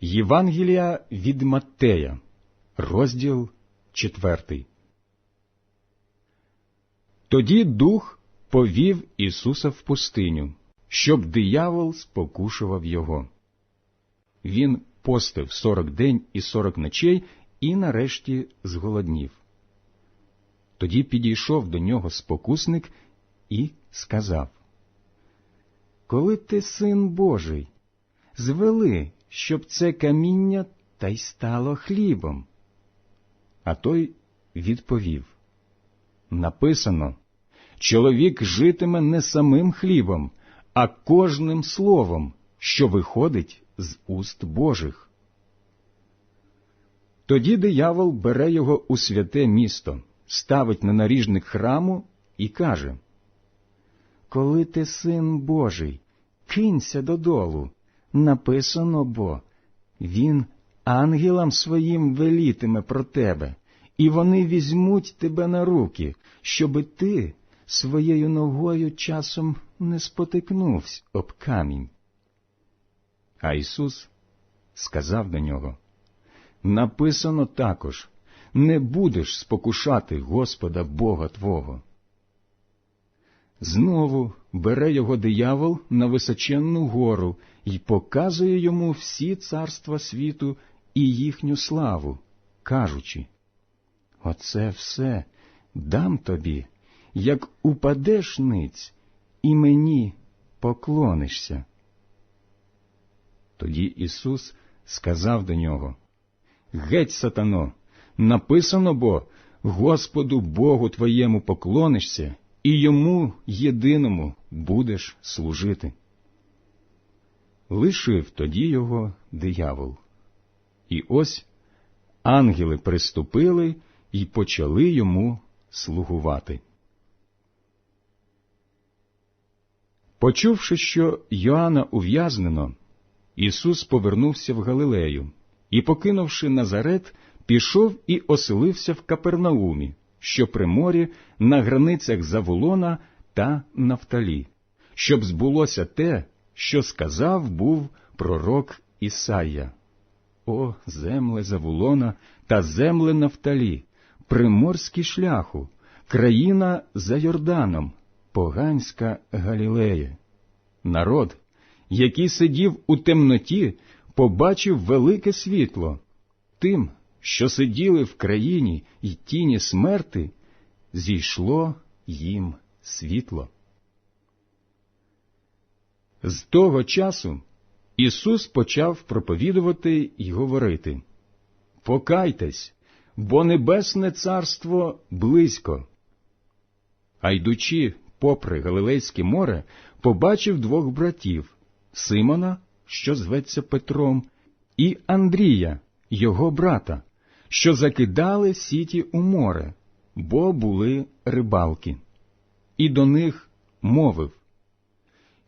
Євангелія від Маттея, розділ четвертий. Тоді дух повів Ісуса в пустиню, щоб диявол спокушував його. Він постив сорок день і сорок ночей і нарешті зголоднів. Тоді підійшов до нього спокусник і сказав Коли ти син Божий, звели щоб це каміння та й стало хлібом. А той відповів Написано чоловік житиме не самим хлібом, а кожним словом, що виходить з уст Божих. Тоді диявол бере його у святе місто, ставить на наріжник храму і каже Коли ти син Божий, кинься додолу, написано бо він ангелам своїм велітиме про тебе, і вони візьмуть тебе на руки, щоби ти своєю ногою часом не спотикнувся об камінь. А Ісус сказав до нього Написано також не будеш спокушати Господа Бога Твого. Знову бере його диявол на височенну гору і показує йому всі царства світу і їхню славу, кажучи Оце все дам тобі, як упадеш ниць, і мені поклонишся. Тоді Ісус сказав до нього Геть, сатано, написано бо Господу Богу твоєму поклонишся і йому єдиному будеш служити. Лишив тоді його диявол. І ось ангели приступили і почали йому слугувати. Почувши, що Йоанна ув'язнено, Ісус повернувся в Галилею і, покинувши Назарет, пішов і оселився в Капернаумі що при морі на границях Заволона та Нафталі, щоб збулося те, що сказав був пророк Ісая. О, земле Заволона та земле Нафталі, приморський шляху, країна за Йорданом, поганська Галілея. Народ, який сидів у темноті, побачив велике світло. Тим що сиділи в країні й тіні смерти, зійшло їм світло. З того часу Ісус почав проповідувати й говорити Покайтесь, бо Небесне Царство близько. А йдучи попри Галилейське море, побачив двох братів Симона, що зветься Петром, і Андрія, його брата, що закидали сіті у море, бо були рибалки. І до них мовив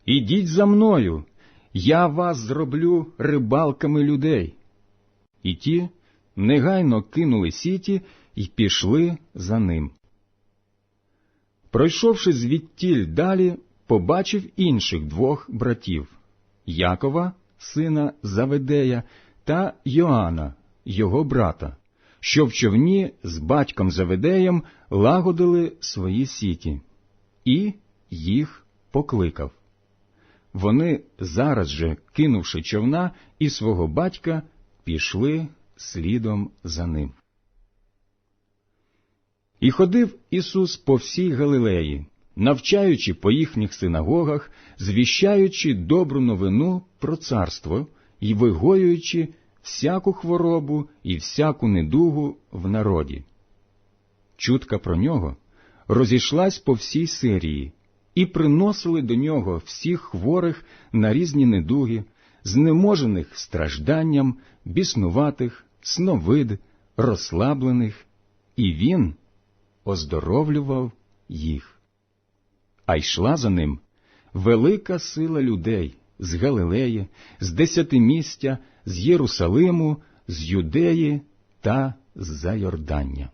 Ідіть за мною, я вас зроблю рибалками людей. І ті негайно кинули сіті і пішли за ним. Пройшовши звідтіль далі, побачив інших двох братів Якова, сина Заведея, та Йоанна, його брата, що в човні з батьком Заведеєм лагодили свої сіті, і їх покликав. Вони зараз же, кинувши човна і свого батька, пішли слідом за ним. І ходив Ісус по всій Галилеї, навчаючи по їхніх синагогах, звіщаючи добру новину про царство і вигоюючи всяку хворобу і всяку недугу в народі. Чутка про нього розійшлась по всій Сирії, і приносили до нього всіх хворих на різні недуги, знеможених стражданням, біснуватих, сновид, розслаблених, і він оздоровлював їх. А йшла за ним велика сила людей з Галилеї, з Десятимістя, з Єрусалиму, з Юдеї та з Зайордання.